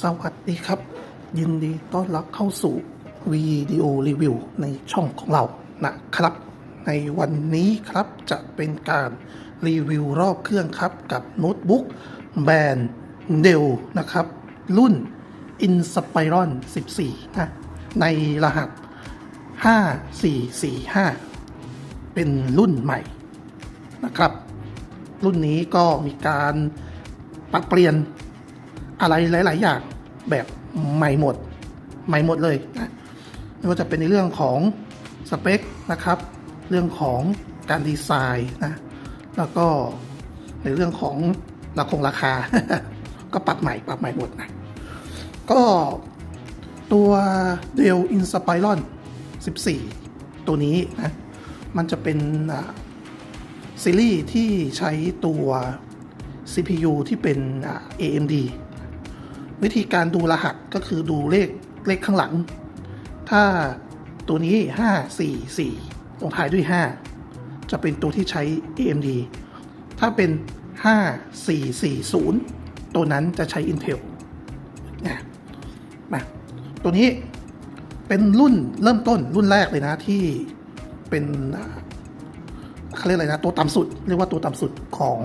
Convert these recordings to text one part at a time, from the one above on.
สวัสดีครับ ยินดีต้อนรับเข้าสู่วิดีโอรีวิวในช่องของเรานะครับ ในวันนี้ครับจะเป็นการรีวิวรอบเครื่องครับ กับโน้ตบุ๊กแบรนด์เดลนะครับ รุ่น Inspiron 14 นะ ในรหัส 5445 เป็นรุ่นใหม่นะครับ รุ่นนี้ก็มีการปรับเปลี่ยน อะไรหลาย ๆ อย่างแบบใหม่หมด ใหม่หมดเลยนะไม่ว่าจะเป็นในเรื่องของสเปคนะครับ เรื่องของการดีไซน์นะแล้วก็ในเรื่องของราคงราคา ก็ปรับใหม่ปรับใหม่หมดนะก็ตัว Dell Inspiron 14 ตัวนี้นะ มันจะเป็นซีรีส์ที่ใช้ตัว CPU ที่เป็น AMD วิธีการดูรหัสก็คือดูเลขเลขข้างหลัง ถ้าตัวนี้ 544ลงท้ายด้วย 5 จะเป็นตัวที่ใช้ AMD ถ้าเป็น 5440 ตัวนั้นจะใช้ Intel นะมาตัวนี้เป็นรุ่นเริ่มต้นรุ่นแรกเลยนะที่เป็นเขาเรียกอะไรนะ ตัวต่ำสุด เรียกว่าตัวต่ำสุดของ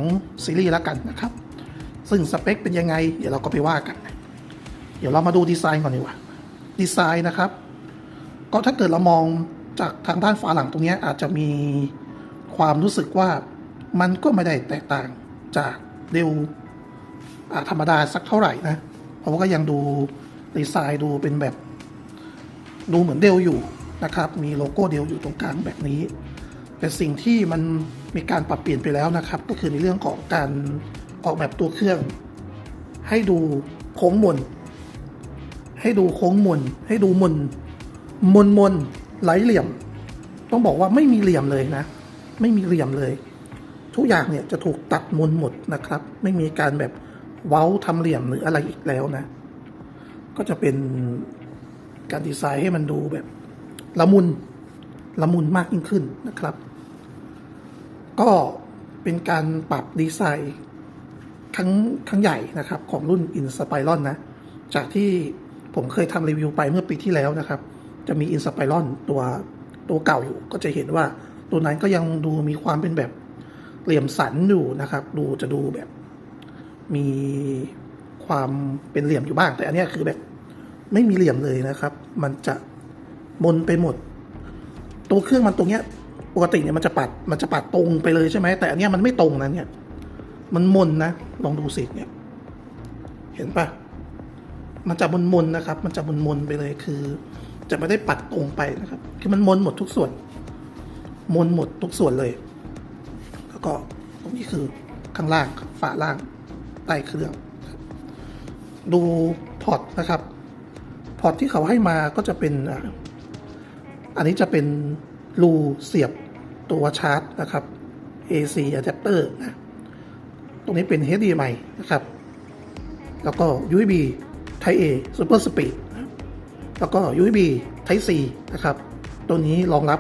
ซีรีส์แล้วกันนะครับ ซึ่งสเปคเป็นยังไง เดี๋ยวเราก็ไปว่ากัน เดี๋ยวเรามาดูดีไซน์ก่อนดีกว่า ดีไซน์นะครับ ก็ถ้าเกิดเรามองจากทางด้านฝาหลังตรงนี้อาจจะมีความรู้สึกว่ามันก็ไม่ได้แตกต่างจากเดลธรรมดาสักเท่าไหร่นะ เพราะว่าก็ยังดูดีไซน์ดูเป็นแบบ ดูเหมือนเดลอยู่นะครับ มีโลโก้เดลอยู่ตรงกลางแบบนี้แต่สิ่งที่มันมีการปรับเปลี่ยนไปแล้วนะครับ ก็คือในเรื่องของการออกแบบตัวเครื่อง ให้ดูโค้งมน ให้ดูโค้งมน ให้ดูมน มนมนไหลเหลี่ยม ต้องบอกว่าไม่มีเหลี่ยมเลยนะ ไม่มีเหลี่ยมเลย ทุกอย่างเนี่ยจะถูกตัดมนหมดนะครับ ไม่มีการแบบเว้าทำเหลี่ยมหรืออะไรอีกแล้วนะ ก็จะเป็นการดีไซน์ให้มันดูแบบละมุนละมุนมากยิ่งขึ้นนะครับ ก็เป็นการปรับดีไซน์ครั้งครั้งใหญ่นะครับของรุ่น Inspiron นะ จากที่ ผมเคยทำรีวิวไปเมื่อปีที่แล้วนะครับ จะมี Inspiron ตัวตัวเก่าอยู่ ก็จะเห็นว่าตัวนั้นก็ยังดูมีความเป็นแบบเหลี่ยมสันอยู่นะครับ ดูจะดูแบบ มีความเป็นเหลี่ยมอยู่บ้าง แต่อันนี้คือแบบไม่มีเหลี่ยมเลยนะครับ มันจะมนไปหมด ตัวเครื่องมันตรงเนี้ย ปกติเนี่ยมันจะปัด มันจะปัดตรงไปเลยใช่ไหม แต่อันเนี้ยมันไม่ตรงนะเนี่ย มันมนนะ ลองดูสิเนี่ย เห็นปะ มันจะมนมนๆนะครับ มันจะมนมนๆไปเลยคือ จะไม่ได้ปัดตรงไปนะครับ คือมันมนหมดทุกส่วน มนหมดทุกส่วนเลย แล้วก็ตรงนี้คือข้างล่างฝาล่างใต้เครื่อง ดูพอร์ตนะครับ พอร์ตที่เขาให้มาก็จะเป็นอันนี้จะเป็นรูเสียบตัวชาร์จนะครับ AC adapter นะ ตรงนี้เป็น HDMI นะครับ แล้วก็ USB Type A Super Speed นะแล้วก็ USB Type C นะครับ ตัวนี้รองรับ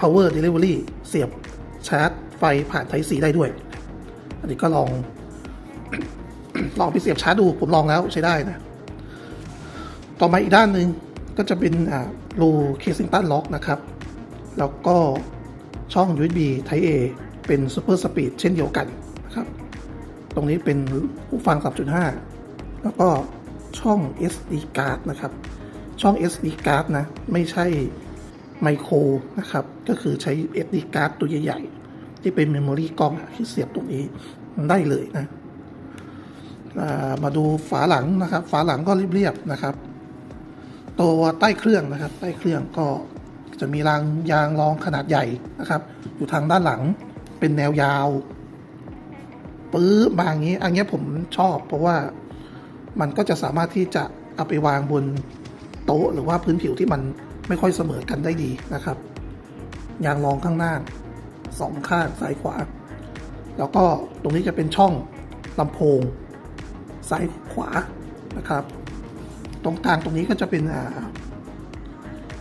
Power Delivery เสียบชาร์จไฟผ่าน Type C ได้ด้วย อันนี้ก็ลอง ลองไปเสียบชาร์จดู ผมลองแล้วใช้ได้นะ ต่อมาอีกด้านหนึ่งก็จะเป็นอ่ารูเคซิงตันล็อกนะครับ แล้วก็ช่อง USB Type A เป็น Super Speed เช่นเดียวกันนะครับ ตรงนี้เป็นหูฟัง 3.5 แล้วก็ ช่อง SD card นะครับ ช่อง SD card นะ ไม่ใช่ไมโครนะครับ ก็คือใช้ SD card ตัวใหญ่ๆ ที่เป็นเมมโมรีกล้องที่เสียบตรงนี้ได้เลยนะมาดูฝาหลังนะครับ ฝาหลังก็เรียบๆนะครับ ตัวใต้เครื่องนะครับ ใต้เครื่องก็จะมีรางยางรองขนาดใหญ่นะครับ อยู่ทางด้านหลังเป็นแนวยาวปื้อบางอย่างนี้ อันเนี้ยผมชอบเพราะว่า มันก็จะสามารถที่จะเอาไปวางบนโต๊ะหรือว่าพื้นผิวที่มันไม่ค่อยเสมอกันได้ดีนะครับ ยางรองข้างหน้าสองข้างซ้ายขวา แล้วก็ตรงนี้จะเป็นช่องลำโพงซ้ายขวานะครับ ตรงกลางตรงนี้ก็จะเป็น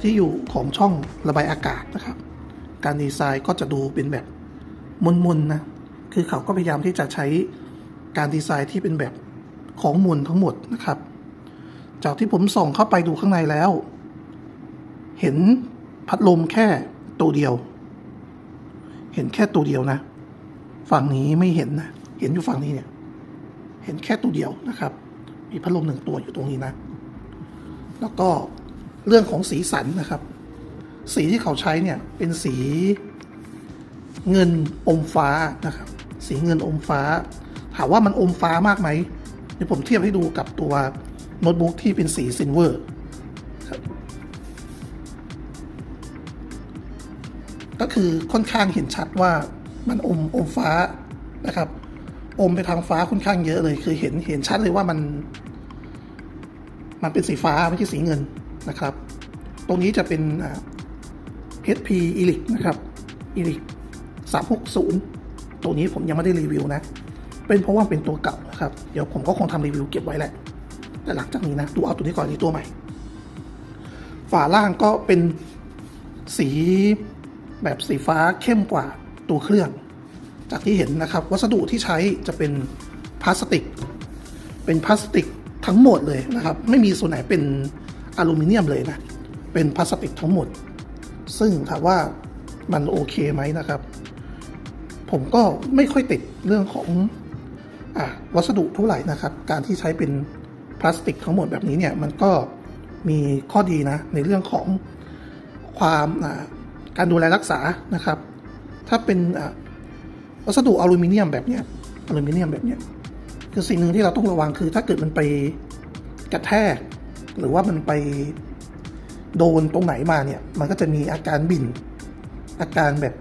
ที่อยู่ของช่องระบายอากาศนะครับ การดีไซน์ก็จะดูเป็นแบบมนๆนะคือเขาก็พยายามที่จะใช้การดีไซน์ที่เป็นแบบ ของมวลทั้งหมดนะครับ จากที่ผมส่องเข้าไปดูข้างในแล้ว เห็นพัดลมแค่ตัวเดียว เห็นแค่ตัวเดียวนะ ฝั่งนี้ไม่เห็นนะ เห็นอยู่ฝั่งนี้เนี่ย เห็นแค่ตัวเดียวนะครับ มีพัดลมหนึ่งตัวอยู่ตรงนี้นะ แล้วก็เรื่องของสีสันนะครับ สีที่เขาใช้เนี่ยเป็นสีเงินอมฟ้านะครับ สีเงินอมฟ้า ถามว่ามันอมฟ้ามากไหม เดี๋ยวผมเทียบให้ดูกับตัวโน้ตบุ๊กที่เป็นสีซิลเวอร์ครับก็คือค่อนข้างเห็นชัดว่ามันอมอมฟ้านะครับ อมไปทางฟ้าค่อนข้างเยอะเลยคือเห็นเห็นชัดเลยว่ามัน มันเป็นสีฟ้าไม่ใช่สีเงินนะครับ ตรงนี้จะเป็น HP e l i c นะครับ e l i c 360 ตัวนี้ผมยังไม่ได้รีวิวนะ เป็นเพราะว่าเป็นตัวเก่านะครับ เดี๋ยวผมก็คงทำรีวิวเก็บไว้แหละ แต่หลังจากนี้นะ ดูเอาตัวนี้ก่อนนี่ตัวใหม่ ฝาล่างก็เป็นสีแบบสีฟ้าเข้มกว่าตัวเครื่อง จากที่เห็นนะครับ วัสดุที่ใช้จะเป็นพลาสติก เป็นพลาสติกทั้งหมดเลยนะครับ ไม่มีส่วนไหนเป็นอลูมิเนียมเลยนะ เป็นพลาสติกทั้งหมด ซึ่งถามว่ามันโอเคไหมนะครับ ผมก็ไม่ค่อยติดเรื่องของ วัสดุเท่าไหร่นะครับ การที่ใช้เป็นพลาสติกทั้งหมดแบบนี้เนี่ยมันก็มีข้อดีนะในเรื่องของความการดูแลรักษานะครับ ถ้าเป็นวัสดุอลูมิเนียมแบบเนี้ยอลูมิเนียมแบบเนี้ยคือสิ่งหนึ่งที่เราต้องระวังคือ ถ้าเกิดมันไปกระแทก หรือว่ามันไปโดนตรงไหนมาเนี่ย มันก็จะมีอาการบิ่นอาการแบบ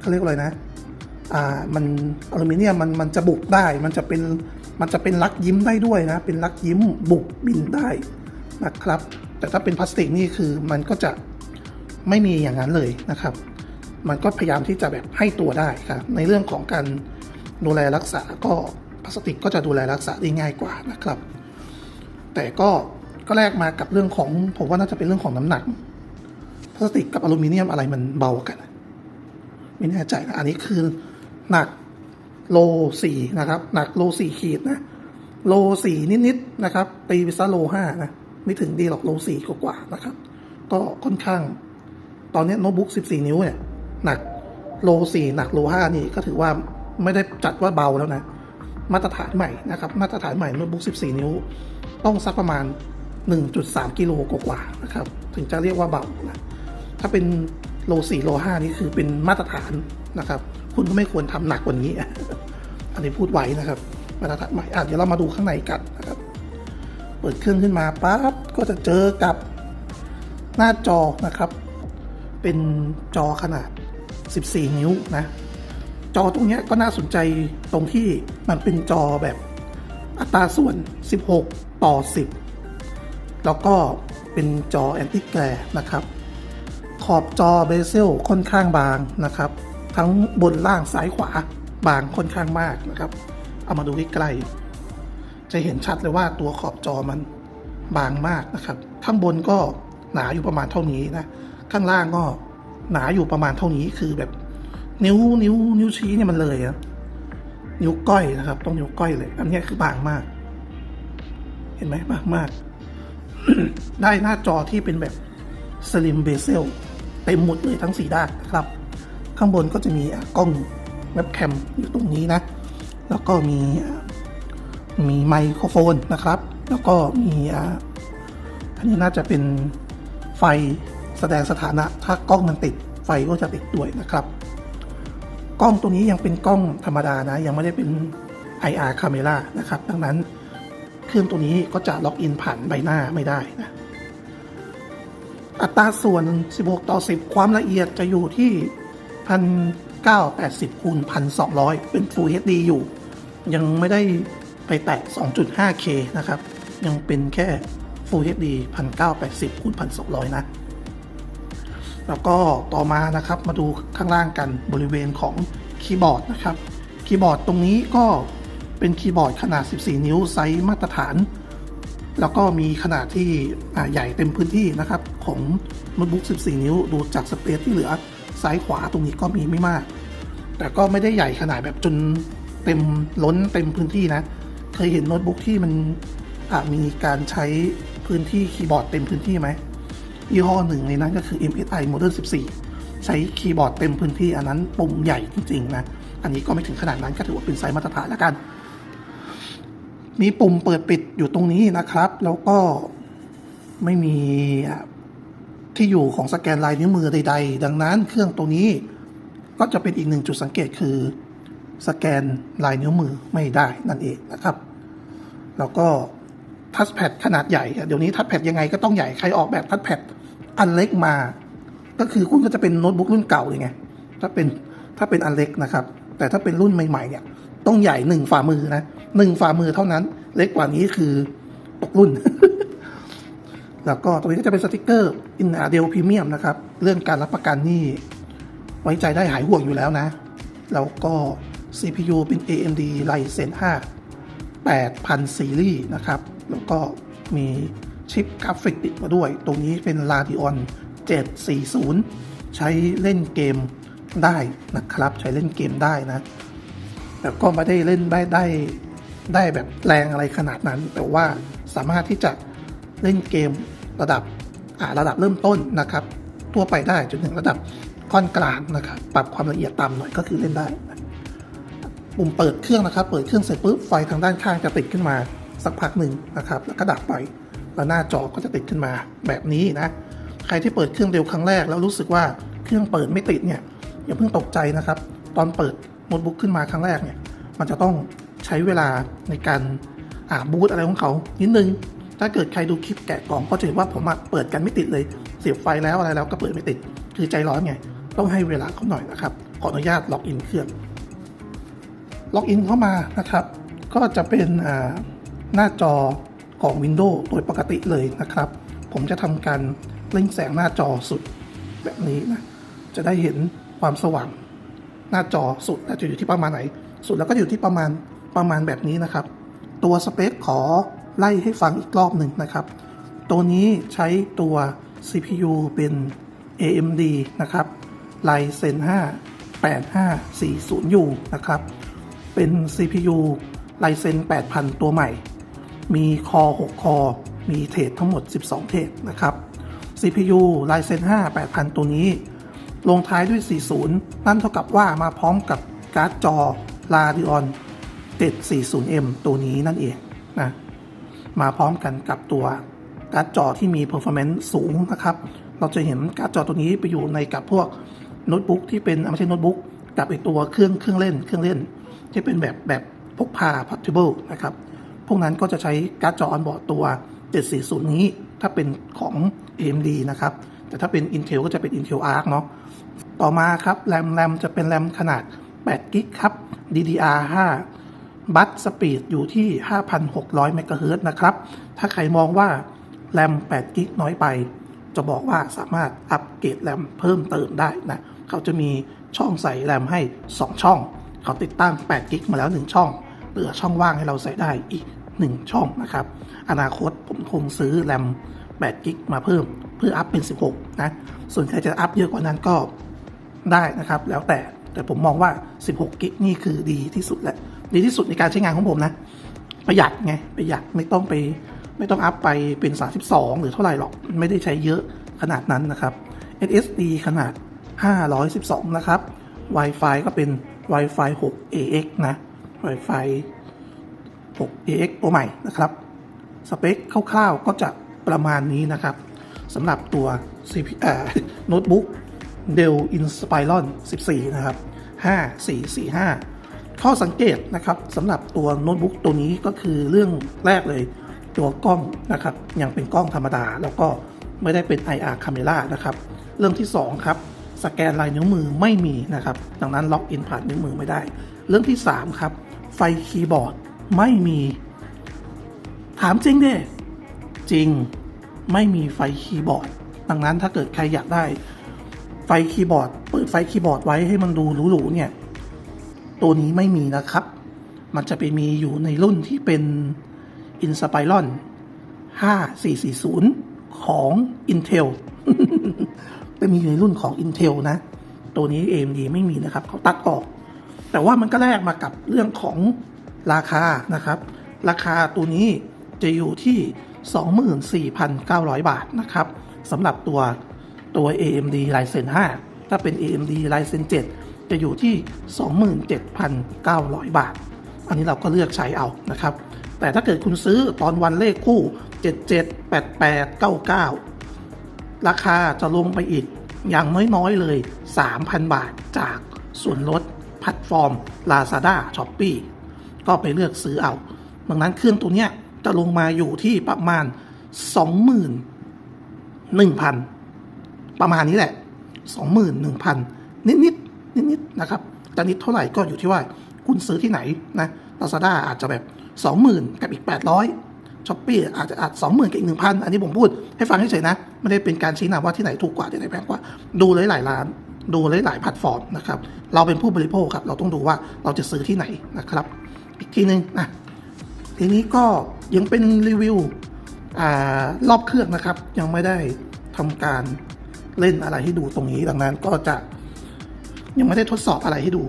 เขาเรียกว่าอะไรนะ อ่ามันอลูมิเนียมมันมันจะบุกได้ มันจะเป็นมันจะเป็นลักยิ้มได้ด้วยนะ เป็นลักยิ้มบุกบินได้นะครับ แต่ถ้าเป็นพลาสติกนี่คือมันก็จะไม่มีอย่างนั้นเลยนะครับ มันก็พยายามที่จะแบบให้ตัวได้ครับ ในเรื่องของการดูแลรักษาก็พลาสติกก็จะดูแลรักษาได้ง่ายกว่านะครับ แต่ก็ก็แลกมากับเรื่องของผมว่าน่าจะเป็นเรื่องของน้ำหนักพลาสติกกับอลูมิเนียมอะไรมันเบากัน ไม่แน่ใจนะอันนี้คือ หนักโลสี่นะครับ หนักโลสี่ขีดนะ โลสี่นิดๆนะครับ ตีไปซะโลห้านะ ไม่ถึงดีหรอกโลสี่กว่าๆนะครับ ก็ค่อนข้าง ตอนนี้โน้ตบุ๊ก14นิ้วเนี่ย หนักโลสี่หนักโลห้านี่ก็ถือว่าไม่ได้จัดว่าเบาแล้วนะ มาตรฐานใหม่นะครับ มาตรฐานใหม่โน้ตบุ๊ก14นิ้ว ต้องสักประมาณ1.3กิโลกว่าๆนะครับ ถึงจะเรียกว่าเบานะถ้าเป็นโล4โล5นี่คือเป็นมาตรฐานนะครับ คุณก็ไม่ควรทำหนักกว่านี้ อันนี้พูดไว้นะครับมาตรฐานใหม่อะเดี๋ยวเรามาดูข้างในกันนะครับ เปิดเครื่องขึ้นมาปั๊บก็จะเจอกับหน้าจอนะครับ เป็นจอขนาด 14 นิ้วนะ จอตรงนี้ก็น่าสนใจตรงที่มันเป็นจอแบบอัตราส่วน 16 ต่อ 10 แล้วก็เป็นจอแอนติแกรนะครับ ขอบจอเบเซลค่อนข้างบางนะครับ ทั้งบนล่างซ้ายขวาบางค่อนข้างมากนะครับ เอามาดูใกล้ๆจะเห็นชัดเลยว่าตัวขอบจอมันบางมากนะครับ ข้างบนก็หนาอยู่ประมาณเท่านี้นะ ข้างล่างก็หนาอยู่ประมาณเท่านี้คือแบบ นิ้วนิ้วนิ้วชี้เนี่ยมันเลยอะนิ้วก้อยนะครับ ต้องนิ้วก้อยเลย อันนี้คือบางมาก เห็นไหมบางมาก ได้หน้าจอที่เป็นแบบสลิมเบเซลเต็มหมดเลยทั้งสี่ด้านนะครับ ข้างบนก็จะมีกล้องเว็บแคมอยู่ตรงนี้นะ แล้วก็มีมีไมโครโฟนนะครับ แล้วก็มีอะอันนี้น่าจะเป็นไฟแสดงสถานะ ถ้ากล้องมันติดไฟก็จะติดด้วยนะครับ กล้องตัวนี้ยังเป็นกล้องธรรมดานะ ยังไม่ได้เป็น IR camera นะครับ ดังนั้นเครื่องตัวนี้ก็จะล็อกอินผ่านใบหน้าไม่ได้นะอัตราส่วน 16 ต่อ 10 ความละเอียดจะอยู่ที่ 1980คูณ1200 เป็น Full HD อยู่ ยังไม่ได้ไปแตะ 2.5K นะครับ ยังเป็นแค่ Full HD 1980คูณ1200 นะ แล้วก็ต่อมานะครับมาดูข้างล่างกันบริเวณของคีย์บอร์ดนะครับ คีย์บอร์ดตรงนี้ก็เป็นคีย์บอร์ดขนาด 14 นิ้วไซส์มาตรฐาน แล้วก็มีขนาดที่ใหญ่เต็มพื้นที่นะครับ ของโน้ตบุ๊ก 14 นิ้ว ดูจากสเปซที่เหลือ ซ้ายขวาตรงนี้ก็มีไม่มาก แต่ก็ไม่ได้ใหญ่ขนาดแบบจนเต็มล้นเต็มพื้นที่นะ เคยเห็นโน้ตบุ๊กที่มันมีการใช้พื้นที่คีย์บอร์ดเต็มพื้นที่ไหมยี่ห้อหนึ่งในนั้นก็คือ MSI Model 14 ใช้คีย์บอร์ดเต็มพื้นที่อันนั้นปุ่มใหญ่จริงๆนะ อันนี้ก็ไม่ถึงขนาดนั้นก็ถือว่าเป็นไซส์มาตรฐานแล้วกัน มีปุ่มเปิดปิดอยู่ตรงนี้นะครับ แล้วก็ไม่มี ที่อยู่ของสแกนลายนิ้วมือใด ๆ ดังนั้นเครื่องตัวนี้ก็จะเป็นอีกหนึ่งจุดสังเกตคือ สแกนลายนิ้วมือไม่ได้นั่นเองนะครับ แล้วก็ทัชแพดขนาดใหญ่ เดี๋ยวนี้ทัชแพดยังไงก็ต้องใหญ่ใครออกแบบทัชแพดอันเล็กมา ก็คือคุณก็จะเป็นโน้ตบุ๊กรุ่นเก่าเลยไงถ้าเป็นถ้าเป็นอันเล็กนะครับ แต่ถ้าเป็นรุ่นใหม่ๆเนี่ยต้องใหญ่หนึ่งฝ่ามือนะหนึ่งฝ่ามือเท่านั้น เล็กกว่านี้คือตกรุ่น แล้วก็ตรงนี้ก็จะเป็นสติกเกอร์อินเดลพรีเมียมนะครับ เรื่องการรับประกันนี่ไว้ใจได้หายห่วงอยู่แล้วนะ แล้วก็ CPU เป็น AMD Ryzen 5 8000 ซีรีส์นะครับ แล้วก็มีชิปกราฟิกติดมาด้วย ตรงนี้เป็น Radeon 740 ใช้เล่นเกมได้นะครับ ใช้เล่นเกมได้นะแต่ก็ไม่ได้เล่นได้ได้ได้แบบแรงอะไรขนาดนั้น แต่ว่าสามารถที่จะเล่นเกม ระดับระดับเริ่มต้นนะครับ ทั่วไปได้จนถึงระดับค่อนกลางนะครับ ปรับความละเอียดต่ำหน่อยก็คือเล่นได้ ปุ่มเปิดเครื่องนะครับ เปิดเครื่องเสร็จปุ๊บไฟทางด้านข้างจะติดขึ้นมาสักพักหนึ่งนะครับ แล้วก็ดับไปแล้วหน้าจอก็จะติดขึ้นมาแบบนี้นะ ใครที่เปิดเครื่องเร็วครั้งแรกแล้วรู้สึกว่าเครื่องเปิดไม่ติดเนี่ยอย่าเพิ่งตกใจนะครับ ตอนเปิดโน้ตบุ๊กขึ้นมาครั้งแรกเนี่ย มันจะต้องใช้เวลาในการอ่าบูตอะไรของเขานิดนึง ถ้าเกิดใครดูคลิปแกะกล่องก็จะเห็นว่าผมเปิดกันไม่ติดเลยเสียบไฟแล้วอะไรแล้วก็เปิดไม่ติด คือใจร้อนไง ต้องให้เวลาเขาหน่อยนะครับ ขออนุญาตล็อกอินเครื่อง ล็อกอินเข้ามานะครับ ก็จะเป็นหน้าจอของ Windows โดยปกติเลยนะครับ ผมจะทำการเร่งแสงหน้าจอสุดแบบนี้นะ จะได้เห็นความสว่าง หน้าจอสุดจะอยู่ที่ประมาณไหน สุดแล้วก็อยู่ที่ประมาณประมาณแบบนี้นะครับ ตัวสเปคขอ ไล่ให้ฟังอีกรอบหนึ่งนะครับ ตัวนี้ใช้ตัว CPU เป็น AMD นะครับ Ryzen 5 8540U นะครับ เป็น CPU Ryzen 8000 ตัวใหม่ มีคอ 6 คอ มีเทรดทั้งหมด 12 เทรดนะครับ CPU Ryzen 5 8000 ตัวนี้ ลงท้ายด้วย 40 นั่นเท่ากับว่ามาพร้อมกับการ์ดจอ Radeon 740M ตัวนี้นั่นเองนะ มาพร้อมกันกับตัวการ์ดจอที่มี performance สูงนะครับ เราจะเห็นการ์ดจอตัวนี้ไปอยู่ในกับพวกโน้ตบุ๊กที่เป็นไม่ใช่โน้ตบุ๊กกับไอตัวเครื่องเครื่องเล่นเครื่องเล่น ที่เป็นแบบแบบพกพา portable นะครับ พวกนั้นก็จะใช้การ์ดจอ on board ตัว 740 นี้ถ้าเป็นของ AMD นะครับ แต่ถ้าเป็น Intel ก็จะเป็น Intel Arc เนาะต่อมาครับแรมแรมจะเป็นแรมขนาด8กิกครับ DDR5 บัตสปีดอยู่ที่ 5,600 เมกะเฮิรตซ์นะครับ ถ้าใครมองว่าแรม8กิกน้อยไป จะบอกว่าสามารถอัปเกรดแรมเพิ่มเติมได้นะ เขาจะมีช่องใส่แรมให้ 2 ช่อง เขาติดตั้ง8กิกมาแล้ว 1 ช่อง เหลือช่องว่างให้เราใส่ได้อีก 1 ช่องนะครับ อนาคตผมคงซื้อแรม8กิกมาเพิ่มเพื่ออัพเป็น 16 นะ ส่วนใครจะอัพเยอะกว่านั้นก็ได้นะครับ แล้วแต่ แต่ผมมองว่า 16 กิกนี่คือดีที่สุดแหละ ดีที่สุดในการใช้งานของผมนะ ประหยัดไงประหยัดไม่ต้องไป ไม่ต้องอัพไปเป็น 32 หรือเท่าไหร่หรอก ไม่ได้ใช้เยอะขนาดนั้นนะครับ SSD ขนาด 512 นะครับ Wi-Fi ก็เป็น Wi-Fi 6 AX นะ Wi-Fi 6 AX ตัวใหม่นะครับ สเปคคร่าวๆก็จะประมาณนี้นะครับสำหรับตัว CP โน้ตบุ๊ก Dell Inspiron 14 นะครับ 5445 ข้อสังเกตนะครับสำหรับตัวโน้ตบุ๊กตัวนี้ก็คือเรื่องแรกเลยตัวกล้องนะครับยังเป็นกล้องธรรมดา แล้วก็ไม่ได้เป็น IR Camera นะครับเรื่องที่ 2 ครับ สแกนลายนิ้วมือไม่มีนะครับ ดังนั้นล็อกอินผ่านนิ้วมือไม่ได้ เรื่องที่ 3 ครับ ไฟคีย์บอร์ดไม่มี ถามจริงดิจริงไม่มีไฟคีย์บอร์ด ดังนั้นถ้าเกิดใครอยากได้ไฟคีย์บอร์ด เปิดไฟคีย์บอร์ดไว้ให้มันดูหรูๆเนี่ย ตัวนี้ไม่มีนะครับ มันจะไปมีอยู่ในรุ่นที่เป็น Inspiron 5440 ของ Intel ไปมีอยู่ในรุ่นของ Intel นะ ตัวนี้ AMD ไม่มีนะครับ เขาตัดออก แต่ว่ามันก็แลกมากับเรื่องของราคานะครับ ราคาตัวนี้จะอยู่ที่ 24,900 บาทนะครับสำหรับตัวตัว AMD Ryzen 5 ถ้าเป็น AMD Ryzen 7 จะอยู่ที่ 27,900 บาท อันนี้เราก็เลือกใช้เอานะครับ แต่ถ้าเกิดคุณซื้อตอนวันเลขคู่ 77 88 99 ราคาจะลงไปอีกอย่างน้อยๆเลย 3,000 บาทจากส่วนลดแพลตฟอร์ม Lazada Shopee ก็ไปเลือกซื้อเอา ดังนั้นเครื่องตัวเนี้ยจะลงมาอยู่ที่ประมาณ 21,000 ประมาณนี้แหละ 21,000 นิดนิด นิดๆนะครับแต่นิดเท่าไหร่ก็อยู่ที่ว่าคุณซื้อที่ไหนนะ Lazada อาจจะแบบ 20,000 กับอีก 800ช้อปปี้อาจจะอาจ20,000กับอีก1,000อันนี้ผมพูดให้ฟังเฉยๆนะ ไม่ได้เป็นการชี้นำว่าที่ไหนถูกกว่าที่ไหนแพงกว่า ดูหลายๆร้าน ดูหลายๆแพลตฟอร์มนะครับเราเป็นผู้บริโภคครับเราต้องดูว่าเราจะซื้อที่ไหนนะครับ อีกทีหนึงนะทีนี้ก็ยังเป็นรีวิวอรอบเครื่องนะครับ ยังไม่ได้ทำการเล่นอะไรให้ดูตรงนี้ดังนั้นก็จะ ยังไม่ได้ทดสอบอะไรให้ดู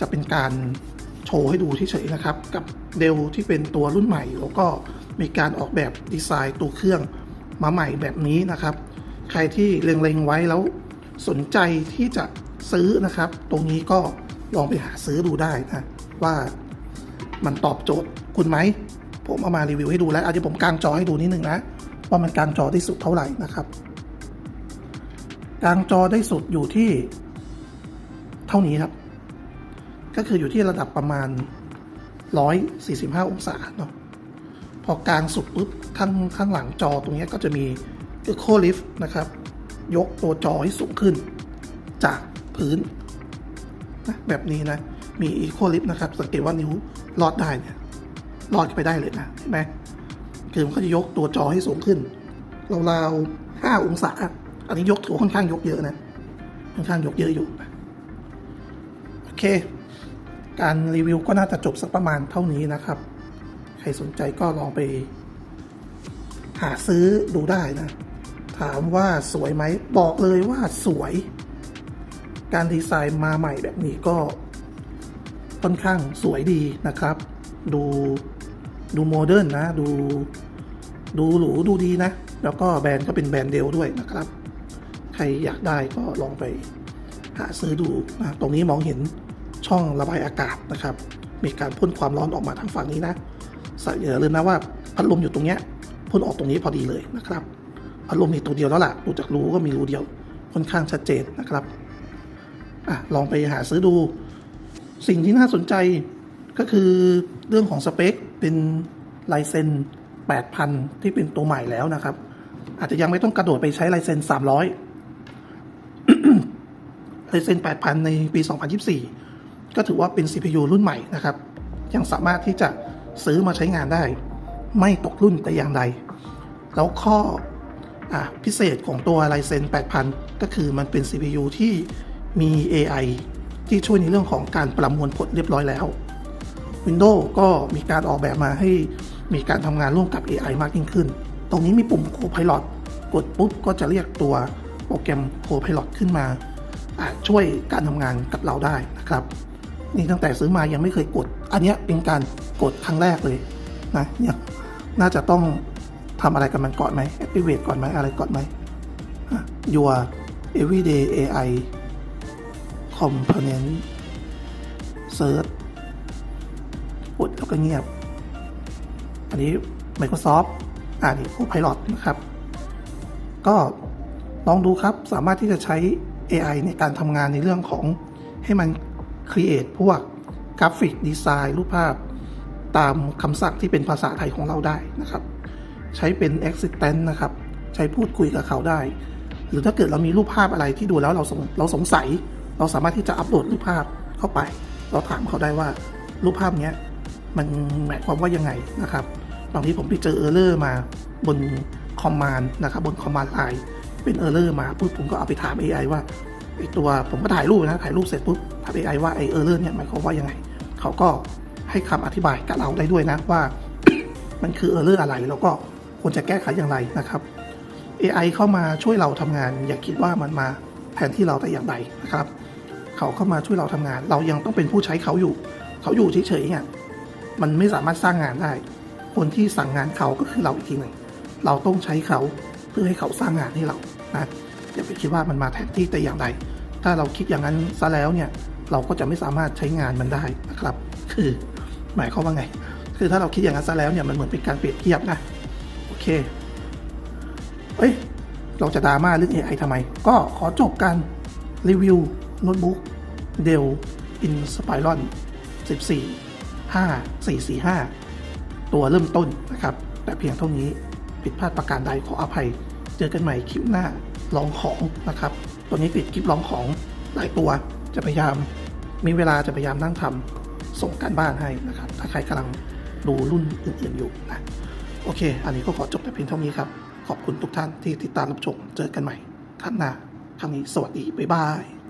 จะเป็นการโชว์ให้ดูเฉยๆนะครับ กับเดลที่เป็นตัวรุ่นใหม่ แล้วก็มีการออกแบบดีไซน์ตัวเครื่องมาใหม่แบบนี้นะครับ ใครที่เล็งๆไว้แล้วสนใจที่จะซื้อนะครับ ตรงนี้ก็ลองไปหาซื้อดูได้นะว่ามันตอบโจทย์คุณไหม ผมเอามารีวิวให้ดูแล้วอาจจะผมกางจอให้ดูนิดนึงนะ ว่ามันกางจอได้สุดเท่าไหร่นะครับ กางจอได้สุดอยู่ที่ เท่านี้ครับ ก็คืออยู่ที่ระดับประมาณ 145 องศาเนาะพอกลางสุดปุ๊บข้างข้างหลังจอตรงนี้ก็จะมี Echo Lift นะครับ ยกตัวจอให้สูงขึ้น จากพื้นนะแบบนี้นะ มีอีโคลิฟนะครับ สังเกตว่านิ้วลอดได้เนี่ยลอดไปได้เลยนะเห็นไหมคือมันก็จะยกตัวจอให้สูงขึ้นราวๆห้าองศา อันนี้ยกถือว่าค่อนข้างยกเยอะนะ ค่อนข้างยกเยอะอยู่นะ เค การรีวิวก็น่าจะจบสักประมาณเท่านี้นะครับ ใครสนใจก็ลองไป หาซื้อดูได้นะ ถามว่าสวยไหม บอกเลยว่าสวย การดีไซน์มาใหม่แบบนี้ก็ค่อนข้างสวยดีนะครับ ดูดูโมเดิร์นนะ ดูดูหรูดูดีนะ แล้วก็แบรนด์ก็เป็นแบรนด์เดลด้วยนะครับ ใครอยากได้ก็ลองไปหาซื้อดูนะตรงนี้มองเห็น ช่องระบายอากาศนะครับ มีการพ่นความร้อนออกมาทางฝั่งนี้นะใส่อย่าลืมนะว่าพัดลมอยู่ตรงเนี้ยพ่นออกตรงนี้พอดีเลยนะครับพัดลมมีตัวเดียวแล้วล่ะดูจากรูก็มีรูเดียวค่อนข้างชัดเจนนะครับอะลองไปหาซื้อดู สิ่งที่น่าสนใจก็คือเรื่องของสเปคเป็นไลเซน8,000 ที่เป็นตัวใหม่แล้วนะครับ อาจจะยังไม่ต้องกระโดดไปใช้ไลเซน300ไลเซน8,000 ในปี 2024 ก็ถือว่าเป็น CPU รุ่นใหม่นะครับ ยังสามารถที่จะซื้อมาใช้งานได้ ไม่ตกรุ่นแต่อย่างใด แล้วข้ออพิเศษของตัว Ryzen 8000 ก็คือมันเป็น CPU ที่มี AI ที่ช่วยในเรื่องของการประมวลผลเรียบร้อยแล้ว Windows ก็มีการออกแบบมาให้มีการทำงานร่วมกับ AI มากยิ่งขึ้น ตรงนี้มีปุ่ม Copilot กดปุ๊บก็จะเรียกตัวโปรแกรม Copilot ขึ้นมาช่วยการทำงานกับเราได้นะครับ นี่ตั้งแต่ซื้อมายังไม่เคยกด อันนี้เป็นการกดครั้งแรกเลยนะเนี่ยน่าจะต้องทำอะไรกับมันก่อนไหม activate ก่อนไหมอะไรก่อนไหมอะ your everyday AI component search กดแล้วก็เงียบ อันนี้ Microsoft อ่านี่ผู้ Pilot นะครับ ก็ลองดูครับสามารถที่จะใช้ AI ในการทำงานในเรื่องของให้มัน create พวกกราฟิกดีไซน์รูปภาพ ตามคำสั่งที่เป็นภาษาไทยของเราได้นะครับ ใช้เป็น assistant นะครับ ใช้พูดคุยกับเขาได้ หรือถ้าเกิดเรามีรูปภาพอะไรที่ดูแล้วเราสงเราสงสัย เราสามารถที่จะอัปโหลดรูปภาพเข้าไป เราถามเขาได้ว่ารูปภาพนี้มันหมายความว่ายังไงนะครับบางทีผมไปเจอเออร์เลอร์มาบนคอมมานด์นะครับบนคอมมานด์ไลน์เป็นเออร์เลอร์มาปุ๊บผมก็เอาไปถาม AI ว่า ไอตัวผมก็ถ่ายรูปนะถ่ายรูปเสร็จปุ๊บถาม AI ว่าไอเออร์เลอร์เนี่ยหมายความว่ายังไงเขาก็ให้คำอธิบายกับเราได้ด้วยนะว่า มันคือเออร์เลอร์อะไร แล้วก็ควรจะแก้ไขอย่างไรนะครับ AI เข้ามาช่วยเราทำงาน อย่าคิดว่ามันมาแทนที่เราแต่อย่างใดนะครับ เขาเข้ามาช่วยเราทำงาน เรายังต้องเป็นผู้ใช้เขาอยู่ เขาอยู่เฉยๆเนี่ยมันไม่สามารถสร้างงานได้ คนที่สั่งงานเขาก็คือเราอีกทีหนึ่งเราต้องใช้เขาเพื่อให้เขาสร้างงานให้เรานะอย่าไปคิดว่ามันมาแทนที่แต่อย่างใด ถ้าเราคิดอย่างนั้นซะแล้วเนี่ยเราก็จะไม่สามารถใช้งานมันได้นะครับ คือหมายความว่าไง คือถ้าเราคิดอย่างนั้นซะแล้วเนี่ยมันเหมือนเป็นการเปรียบเทียบนะโอเคเอ้ยเราจะดราม่าเรื่อง AI ทำไม ก็ขอจบการรีวิวโน้ตบุ๊ก Dell Inspiron 14 5445 ตัวเริ่มต้นนะครับ แต่เพียงเท่านี้ผิดพลาดประการใดขออภัย เจอกันใหม่คลิปหน้าลองของนะครับ ตัวนี้ติดคลิปลองของหลายตัว จะพยายามมีเวลาจะพยายามนั่งทำส่งการบ้านให้นะครับ ถ้าใครกำลังดูรุ่นอื่นๆอยู่นะโอเค อันนี้ก็ขอจบแต่เพียงเท่านี้ครับ ขอบคุณทุกท่านที่ติดตามรับชม เจอกันใหม่ครั้งหน้าครั้งนี้สวัสดี บ๊ายบาย